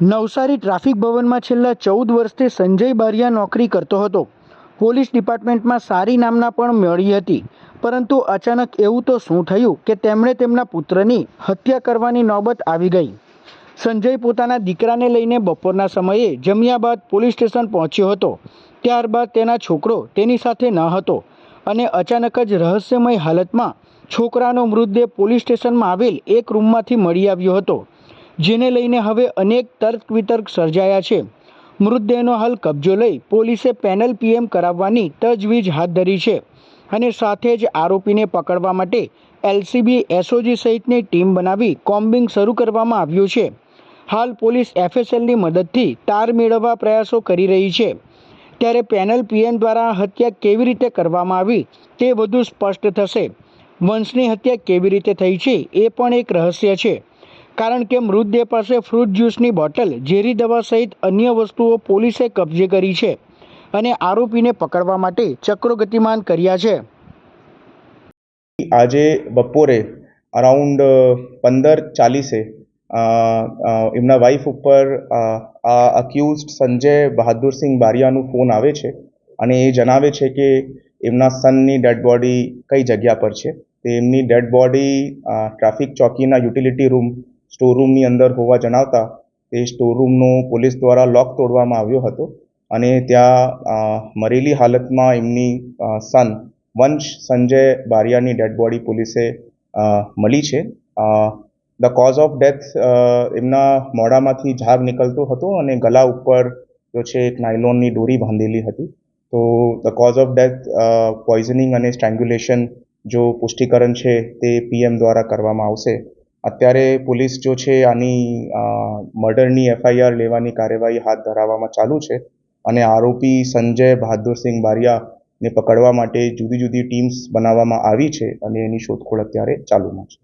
Navsari traffic ભવનમાં છેલ્લા ચૌદ વર્ષથી સંજય બારિયા નોકરી કરતો હતો. પોલીસ ડિપાર્ટમેન્ટમાં સારી નામના પણ મળી હતી. પરંતુ અચાનક એવું તો શું થયું કે તેમણે તેમના પુત્રની હત્યા કરવાની નોબત આવી ગઈ. સંજય પોતાના દીકરાને લઈને બપોરના સમયે જમ્યા બાદ પોલીસ સ્ટેશન પહોંચ્યો હતો. ત્યારબાદ તેના છોકરો તેની સાથે ન હતો અને અચાનક જ રહસ્યમય હાલતમાં છોકરાનો મૃતદેહ પોલીસ સ્ટેશનમાં આવેલ એક રૂમમાંથી મળી આવ્યો હતો. જેને લઈને હવે અનેક તર્ક વિતર્ક સર્જાયા છે. મૃતદેહનો હાલ કબજો લઈ પોલીસે પેનલ પીએમ કરાવવાની તજવીજ હાથ ધરી છે અને સાથે જ આરોપીને પકડવા માટે એલસીબી, એસઓજી સહિતની ટીમ બનાવી કોમ્બિંગ શરૂ કરવામાં આવ્યું છે. હાલ પોલીસ એફએસએલની મદદથી તાર મેળવવા પ્રયાસો કરી રહી છે. ત્યારે પેનલ પીએમ દ્વારા હત્યા કેવી રીતે કરવામાં આવી તે વધુ સ્પષ્ટ થશે. વંશની હત્યા કેવી રીતે થઈ છે એ પણ એક રહસ્ય છે. કારણ કે મૃતદેહ પાસે ફ્રૂટ જ્યુસની બોટલ ઝેરી દવા સહિત અન્ય વસ્તુઓ પોલીસે કબજે કરી છે અને આરોપીને પકડવા માટે ચક્રો ગતિમાન કર્યા છે. આજે બપોરે અરાઉન્ડ પંદર ચાલીસે એમના વાઈફ ઉપર આ અક્યુઝડ સંજય બહાદુરસિંહ બારિયાનો ફોન આવે છે અને એ જણાવે છે કે એમના સનની ડેડ બોડી કઈ જગ્યા પર છે. તે એમની ડેડ બોડી ટ્રાફિક ચોકીના યુટિલિટી રૂમ સ્ટોર રૂમની અંદર હોવા જણાવતા તે સ્ટોર રૂમનો પોલીસ દ્વારા લોક તોડવામાં આવ્યો હતો અને ત્યાં મરેલી હાલતમાં એમની સન વંશ સંજય બારિયાની ડેડ બોડી પોલીસે મળી છે. ધ કોઝ ઓફ ડેથ એમના મોઢામાંથી ઝાગ નીકળતો હતો અને ગલા ઉપર જો છે એક નાયલોનની દોરી બાંધેલી હતી. તો the cause of death poisoning અને સ્ટ્રેન્ગ્યુલેશન જો પુષ્ટિકરણ છે તે પીએમ દ્વારા કરવામાં આવશે. અત્યારે પોલીસ જો છે આની મર્ડરની એફઆઈઆર લેવાની કાર્યવાહી હાથ ધરાવવામાં ચાલુ છે અને આરોપી સંજય બહાદુરસિંહ બારિયાને પકડવા માટે જુદી જુદી ટીમ્સ બનાવવામાં આવી છે અને એની શોધખોળ અત્યારે ચાલુમાં છે.